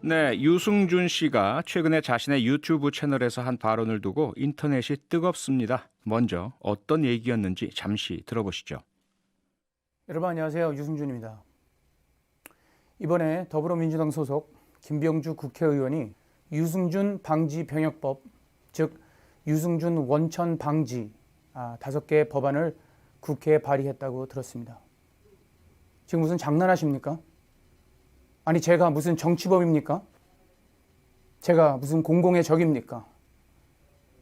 네, 유승준 씨가 최근에 자신의 유튜브 채널에서 한 발언을 두고 인터넷이 뜨겁습니다. 먼저 어떤 얘기였는지 잠시 들어보시죠. 여러분 안녕하세요. 유승준입니다. 이번에 더불어민주당 소속 김병주 국회의원이 유승준 방지 병역법, 즉 유승준 원천 방지 아, 다섯 개의 법안을 국회에 발의했다고 들었습니다. 지금 무슨 장난하십니까? 아니 제가 무슨 정치범입니까? 제가 무슨 공공의 적입니까?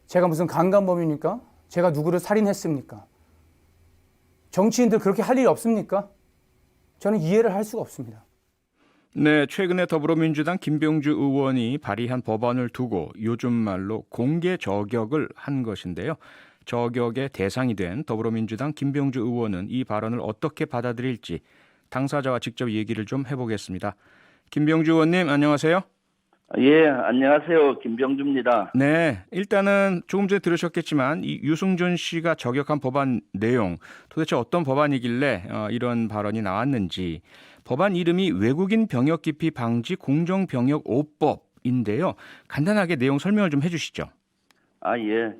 제가 무슨 강간범입니까? 제가 누구를 살인했습니까? 정치인들 그렇게 할 일이 없습니까? 저는 이해를 할 수가 없습니다. 네, 최근에 더불어민주당 김병주 의원이 발의한 법안을 두고 요즘 말로 공개 저격을 한 것인데요. 저격의 대상이 된 더불어민주당 김병주 의원은 이 발언을 어떻게 받아들일지 당사자와 직접 얘기를 좀 해보겠습니다. 김병주 의원님 안녕하세요. 예, 안녕하세요. 김병주입니다. 네, 일단은 조금 전에 들으셨겠지만 이 유승준 씨가 저격한 법안 내용 도대체 어떤 법안이길래 어, 이런 발언이 나왔는지 법안 이름이 외국인 병역 기피 방지 공정 병역 5법인데요. 간단하게 내용 설명을 좀 해주시죠. 아, 예.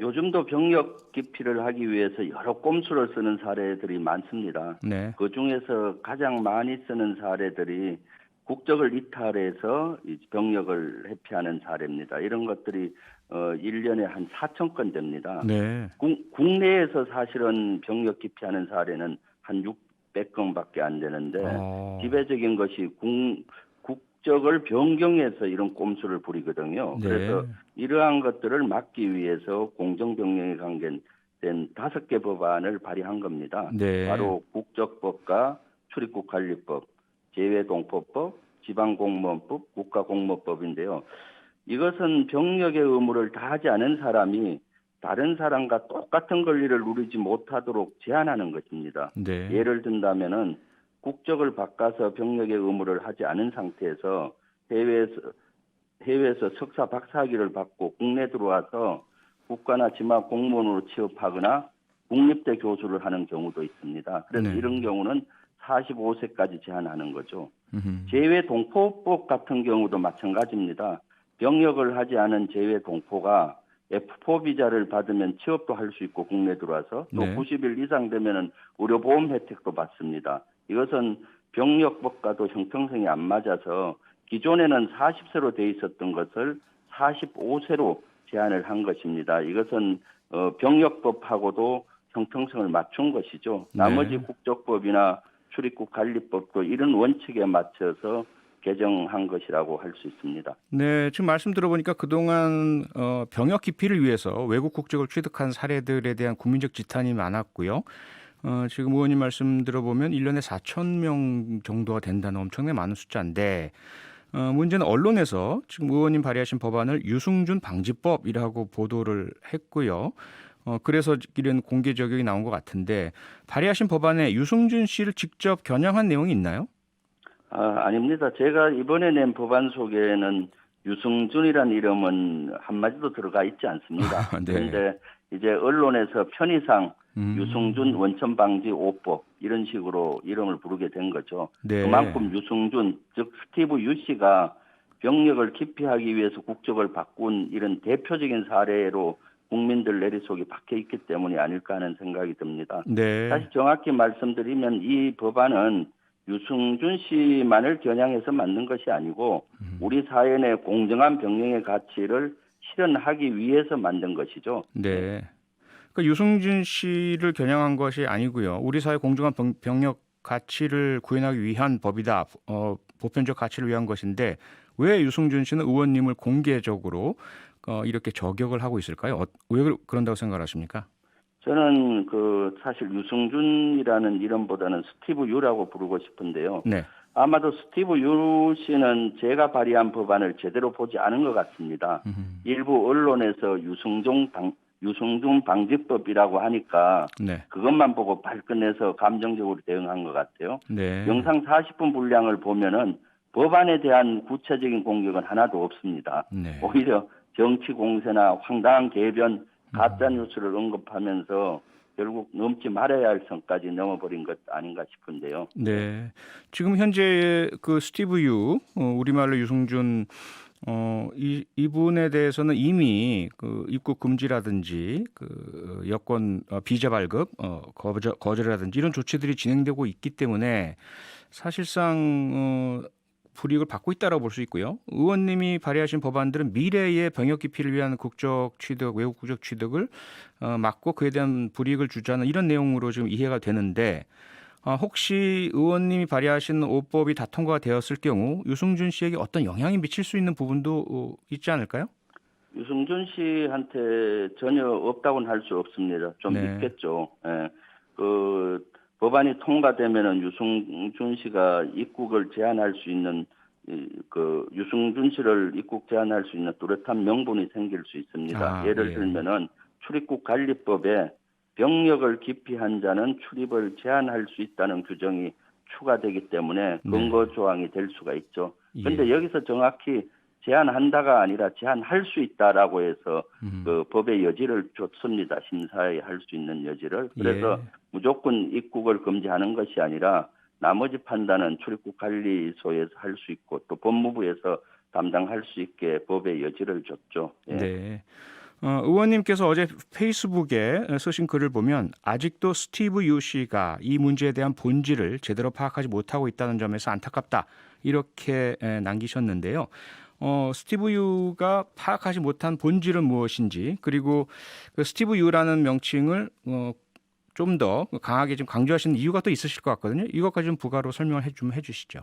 요즘도 병력 기피를 하기 위해서 여러 꼼수를 쓰는 사례들이 많습니다. 네, 그 중에서 가장 많이 쓰는 사례들이 국적을 이탈해서 이 병력을 회피하는 사례입니다. 이런 것들이 어 1년에 한 4천 건 됩니다. 네, 국, 국내에서 사실은 병력 기피하는 사례는 한 600건밖에 안 되는데 어, 지배적인 것이 국, 국적을 변경해서 이런 꼼수를 부리거든요. 네. 그래서 이러한 것들을 막기 위해서 공정병력에 관계된 다섯 개 법안을 발의한 겁니다. 네, 바로 국적법과 출입국 관리법, 재외동포법, 지방공무원법, 국가공무법인데요. 이것은 병력의 의무를 다하지 않은 사람이 다른 사람과 똑같은 권리를 누리지 못하도록 제한하는 것입니다. 네, 예를 든다면은 국적을 바꿔서 병력의 의무를 하지 않은 상태에서 해외에서 해외에서 석사 박사학위를 받고 국내 들어와서 국가나 지막 공무원으로 취업하거나 국립대 교수를 하는 경우도 있습니다. 그래서 네. 이런 경우는 45세까지 제한하는 거죠. 제외 동포법 같은 경우도 마찬가지입니다. 병역을 하지 않은 제외 동포가 F4 비자를 받으면 취업도 할 수 있고 국내 들어와서 또 네. 90일 이상 되면은 의료보험 혜택도 받습니다. 이것은 병역법과도 형평성이 안 맞아서 기존에는 40세로 돼 있었던 것을 45세로 제한을 한 것입니다. 이것은 어, 병역법하고도 형평성을 맞춘 것이죠. 네. 나머지 국적법이나 출입국 관리법도 이런 원칙에 맞춰서 개정한 것이라고 할 수 있습니다. 네, 지금 말씀 들어보니까 그동안 어, 병역 기피를 위해서 외국 국적을 취득한 사례들에 대한 국민적 지탄이 많았고요. 어, 지금 의원님 말씀 들어보면 1년에 4천 명 정도가 된다는 엄청나게 많은 숫자인데 어, 문제는 언론에서 지금 의원님 발의하신 법안을 유승준 방지법이라고 보도를 했고요. 어, 그래서 이런 공개 적용이 나온 것 같은데 발의하신 법안에 유승준 씨를 직접 겨냥한 내용이 있나요? 아, 아닙니다. 제가 이번에 낸 법안 속에는 유승준이란 이름은 한마디도 들어가 있지 않습니다. 네. 그런데 이제 언론에서 편의상 음. 유승준 원천 방지 5법 이런 식으로 이름을 부르게 된 거죠. 네. 그만큼 유승준 즉 스티브 유 씨가 병력을 기피하기 위해서 국적을 바꾼 이런 대표적인 사례로 국민들 내리속에 박혀 있기 때문이 아닐까 하는 생각이 듭니다. 네. 다시 정확히 말씀드리면 이 법안은 유승준 씨만을 겨냥해서 만든 것이 아니고 음. 우리 사회 내 공정한 병력의 가치를 실현하기 위해서 만든 것이죠. 네. 그 유승준 씨를 겨냥한 것이 아니고요. 우리 사회 공정한 병, 병력 가치를 구현하기 위한 법이다. 어, 보편적 가치를 위한 것인데 왜 유승준 씨는 의원님을 공개적으로 어, 이렇게 저격을 하고 있을까요? 어, 왜 그- 그런다고 생각하십니까? 저는 그 사실 유승준이라는 이름보다는 스티브 유라고 부르고 싶은데요. 네. 아마도 스티브 유 씨는 제가 발의한 법안을 제대로 보지 않은 것 같습니다. 음, 일부 언론에서 유승종 방, 유승준 방지법이라고 하니까 네. 그것만 보고 발끈해서 감정적으로 대응한 것 같아요. 네. 영상 40분 분량을 보면은 법안에 대한 구체적인 공격은 하나도 없습니다. 네. 오히려 정치 공세나 황당한 개변, 가짜 뉴스를 언급하면서 결국 넘지 말아야 할 선까지 넘어버린 것 아닌가 싶은데요. 네. 지금 현재 그 스티브 유 어, 우리말로 유승준 어, 이, 이분에 대해서는 이미 그 입국 금지라든지 그 여권 어, 비자 발급 어, 거절, 거절이라든지 이런 조치들이 진행되고 있기 때문에 사실상 어, 불이익을 받고 있다라고 볼 수 있고요. 의원님이 발의하신 법안들은 미래의 병역 기피를 위한 국적 취득, 외국 국적 취득을 어, 막고 그에 대한 불이익을 주자는 이런 내용으로 지금 이해가 되는데 아, 혹시 의원님이 발의하신 5법이 다 통과가 되었을 경우 유승준 씨에게 어떤 영향이 미칠 수 있는 부분도 어, 있지 않을까요? 유승준 씨한테 전혀 없다고는 할 수 없습니다. 좀 네. 있겠죠. 예. 그 법안이 통과되면은 유승준 씨가 입국을 제한할 수 있는 이, 그 유승준 씨를 입국 제한할 수 있는 뚜렷한 명분이 생길 수 있습니다. 아, 예를 예. 들면은 출입국 관리법에 병력을 기피한 자는 출입을 제한할 수 있다는 규정이 추가되기 때문에 네. 근거 조항이 될 수가 있죠. 예. 근데 여기서 정확히 제한한다가 아니라 제한할 수 있다라고 해서 음. 그 법의 여지를 줬습니다. 심사에 할 수 있는 여지를. 그래서 예. 무조건 입국을 금지하는 것이 아니라 나머지 판단은 출입국 관리소에서 할 수 있고 또 법무부에서 담당할 수 있게 법의 여지를 줬죠. 예. 네. 어, 의원님께서 어제 페이스북에 쓰신 글을 보면 아직도 스티브 유 씨가 이 문제에 대한 본질을 제대로 파악하지 못하고 있다는 점에서 안타깝다 이렇게 에, 남기셨는데요. 어, 스티브 유가 파악하지 못한 본질은 무엇인지 그리고 그 스티브 유라는 명칭을 어, 좀 더 강하게 좀 강조하시는 이유가 또 있으실 것 같거든요. 이것까지 좀 부가로 설명을 해, 좀 해주시죠.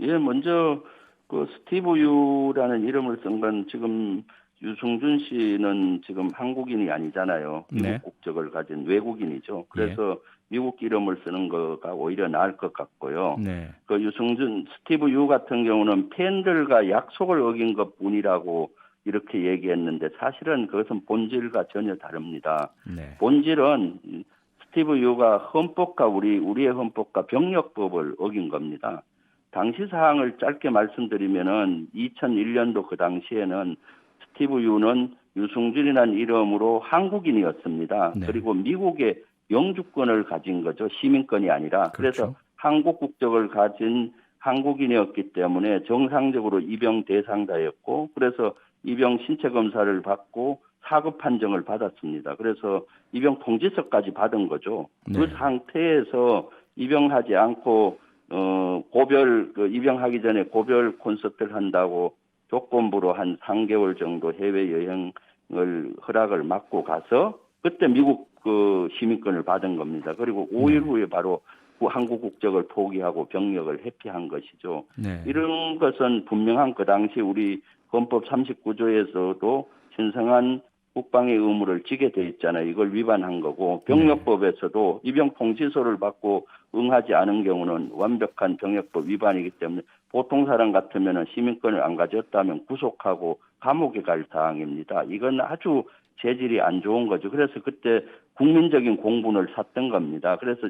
예, 먼저 그 스티브 유라는 이름을 쓴 건 지금 유승준 씨는 지금 한국인이 아니잖아요. 미국 네. 국적을 가진 외국인이죠. 그래서 미국 이름을 쓰는 거가 오히려 나을 것 같고요. 네. 그 유승준 스티브 유 같은 경우는 팬들과 약속을 어긴 것 뿐이라고 이렇게 얘기했는데 사실은 그것은 본질과 전혀 다릅니다. 네. 본질은 스티브 유가 헌법과 우리 우리의 헌법과 병력법을 어긴 겁니다. 당시 사항을 짧게 말씀드리면은 2001년도 그 당시에는 스 티브 유는 유승준이라는 이름으로 한국인이었습니다. 네. 그리고 미국의 영주권을 가진 거죠. 시민권이 아니라. 그래서 그렇죠. 한국 국적을 가진 한국인이었기 때문에 정상적으로 입영 대상자였고 그래서 입영 신체 검사를 받고 사급 판정을 받았습니다. 그래서 입영 통지서까지 받은 거죠. 네. 그 상태에서 입영하지 않고 어 고별 그 입영하기 전에 고별 콘서트를 한다고 조건부로 한 3개월 정도 해외 여행을 허락을 받고 가서 그때 미국 그 시민권을 받은 겁니다. 그리고 5일 후에 바로 그 한국 국적을 포기하고 병력을 회피한 것이죠. 네. 이런 것은 분명한 그 당시 우리 헌법 39조에서도 신성한 국방의 의무를 지게 돼 있잖아요. 이걸 위반한 거고 병력법에서도 입영 통지서를 받고 응하지 않은 경우는 완벽한 병역법 위반이기 때문에 보통 사람 같으면 시민권을 안 가졌다면 구속하고 감옥에 갈 사항입니다. 이건 아주 재질이 안 좋은 거죠. 그래서 그때 국민적인 공분을 샀던 겁니다. 그래서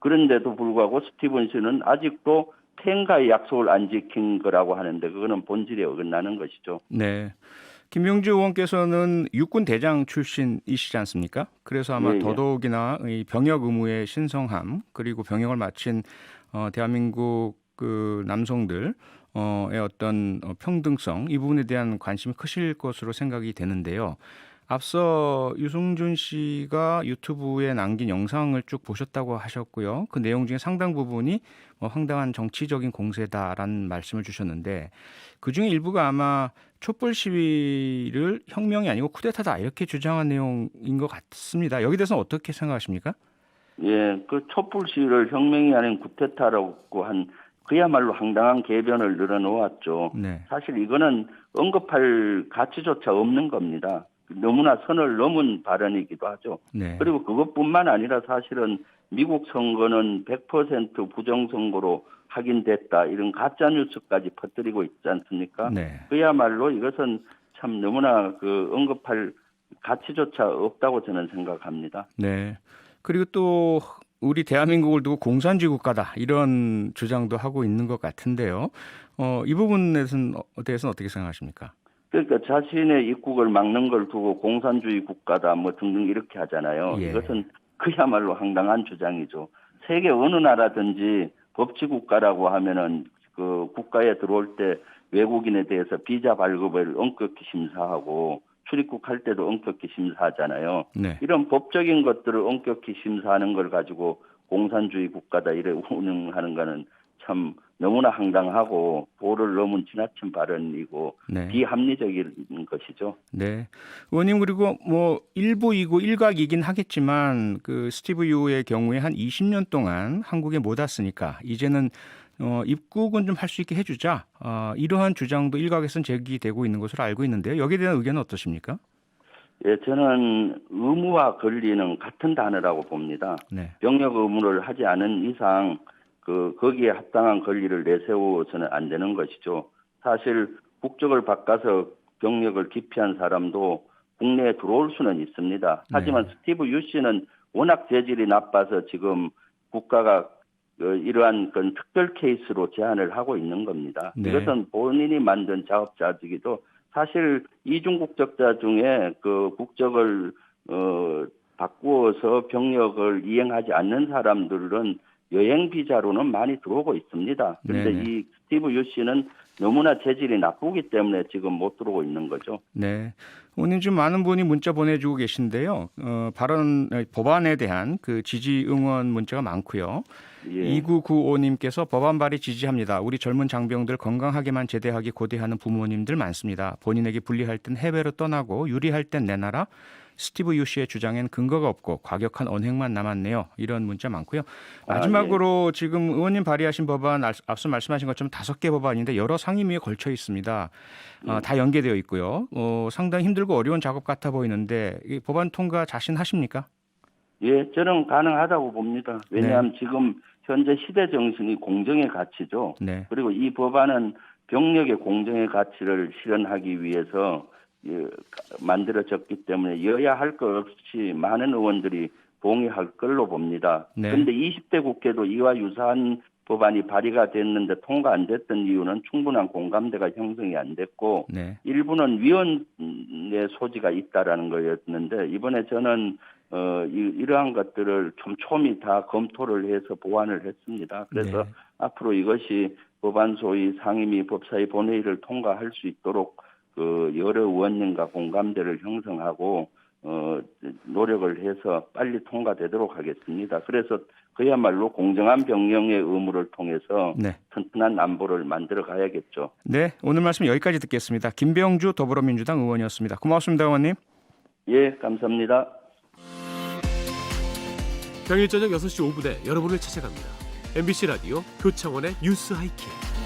그런데도 불구하고 스티븐 씨는 아직도 팬과의 약속을 안 지킨 거라고 하는데 그거는 본질에 어긋나는 것이죠. 네. 김명주 의원께서는 육군 대장 출신이시지 않습니까? 그래서 아마 예, 예. 더더욱이나 이 병역 의무의 신성함 그리고 병역을 마친 어, 대한민국 그 남성들 어의 어떤 어, 평등성 이 부분에 대한 관심이 크실 것으로 생각이 되는데요. 앞서 유승준 씨가 유튜브에 남긴 영상을 쭉 보셨다고 하셨고요. 그 내용 중에 상당 부분이 뭐 황당한 정치적인 공세다라는 말씀을 주셨는데 그 중에 일부가 아마 촛불 시위를 혁명이 아니고 쿠데타다 이렇게 주장한 내용인 것 같습니다. 여기 대해서는 어떻게 생각하십니까? 예, 그 촛불 시위를 혁명이 아닌 구테타라고 한 그야말로 황당한 개변을 늘어놓았죠. 네. 사실 이거는 언급할 가치조차 없는 겁니다. 너무나 선을 넘은 발언이기도 하죠. 네. 그리고 그것뿐만 아니라 사실은 미국 선거는 100% 부정선거로 확인됐다 이런 가짜 뉴스까지 퍼뜨리고 있지 않습니까? 네. 그야말로 이것은 참 너무나 그 언급할 가치조차 없다고 저는 생각합니다. 네. 그리고 또 우리 대한민국을 두고 공산주의 국가다 이런 주장도 하고 있는 것 같은데요. 어, 이 부분에 대해서는, 어- 대해서는 어떻게 생각하십니까? 그러니까 자신의 입국을 막는 걸 두고 공산주의 국가다 뭐 등등 이렇게 하잖아요. 예. 이것은 그야말로 황당한 주장이죠. 세계 어느 나라든지 법치 국가라고 하면은 그 국가에 들어올 때 외국인에 대해서 비자 발급을 엄격히 심사하고 출입국 할 때도 엄격히 심사하잖아요. 네. 이런 법적인 것들을 엄격히 심사하는 걸 가지고 공산주의 국가다 이래 운영하는 거는 참 너무나 황당하고 도를 넘은 지나친 발언이고 네. 비합리적인 것이죠. 네. 의원님 그리고 뭐 일부 이고 일각이긴 하겠지만 그 스티브 유의 경우에 한 20년 동안 한국에 못 왔으니까 이제는 어, 입국은 좀 할 수 있게 해주자. 어, 이러한 주장도 일각에서는 제기되고 있는 것으로 알고 있는데요. 여기에 대한 의견은 어떠십니까? 예, 저는 의무와 권리는 같은 단어라고 봅니다. 네. 병역 의무를 하지 않은 이상 그 거기에 합당한 권리를 내세워서는 안 되는 것이죠. 사실 국적을 바꿔서 병역을 기피한 사람도 국내에 들어올 수는 있습니다. 하지만 네. 스티브 유 씨는 워낙 재질이 나빠서 지금 국가가 어, 이러한 그 특별 케이스로 제한을 하고 있는 겁니다. 네. 이것은 본인이 만든 자업자득이도 사실 이중 국적자 중에 그 국적을 어 바꾸어서 병역을 이행하지 않는 사람들은 여행 비자로는 많이 들어오고 있습니다. 그런데 네네. 이 스티브 유 씨는 너무나 재질이 나쁘기 때문에 지금 못 들어오고 있는 거죠. 네. 오늘 좀 많은 분이 문자 보내주고 계신데요. 어, 발언 법안에 대한 그 지지 응원 문자가 많고요. 예. 2995님께서 법안 발의 지지합니다. 우리 젊은 장병들 건강하게만 제대하기 고대하는 부모님들 많습니다. 본인에게 불리할 땐 해외로 떠나고 유리할 땐 내 나라. 스티브 유 씨의 주장엔 근거가 없고 과격한 언행만 남았네요. 이런 문자 많고요. 아, 마지막으로 지금 의원님 발의하신 법안 알- 앞서 말씀하신 것처럼 다섯 개 법안인데 여러 상임위에 걸쳐 있습니다. 어, 다 연계되어 있고요. 어, 상당히 힘들고 어려운 작업 같아 보이는데 이 법안 통과 자신하십니까? 예, 저는 가능하다고 봅니다. 왜냐하면 지금 현재 시대 정신이 공정의 가치죠. 네. 그리고 이 법안은 병력의 공정의 가치를 실현하기 위해서 예, 만들어졌기 때문에 여야 할 것 없이 많은 의원들이 동의할 걸로 봅니다. 네. 그런데 20대 국회도 이와 유사한 법안이 발의가 됐는데 통과 안 됐던 이유는 충분한 공감대가 형성이 안 됐고 네. 일부는 위원의 소지가 있다라는 거였는데 이번에 저는 어 이, 이러한 것들을 촘촘히 다 검토를 해서 보완을 했습니다. 그래서 네. 앞으로 이것이 법안 소위 상임위 법사위 본회의를 통과할 수 있도록 그 여러 의원님과 공감대를 형성하고 어 노력을 해서 빨리 통과되도록 하겠습니다. 그래서 그야말로 공정한 병영의 의무를 통해서 네. 튼튼한 안보를 만들어 가야겠죠. 네, 오늘 말씀 여기까지 듣겠습니다. 김병주 더불어민주당 의원이었습니다. 고맙습니다, 의원님. 예, 감사합니다. 평일 저녁 6시 5분에 여러분을 찾아갑니다. MBC 라디오 표창원의 뉴스 하이킥.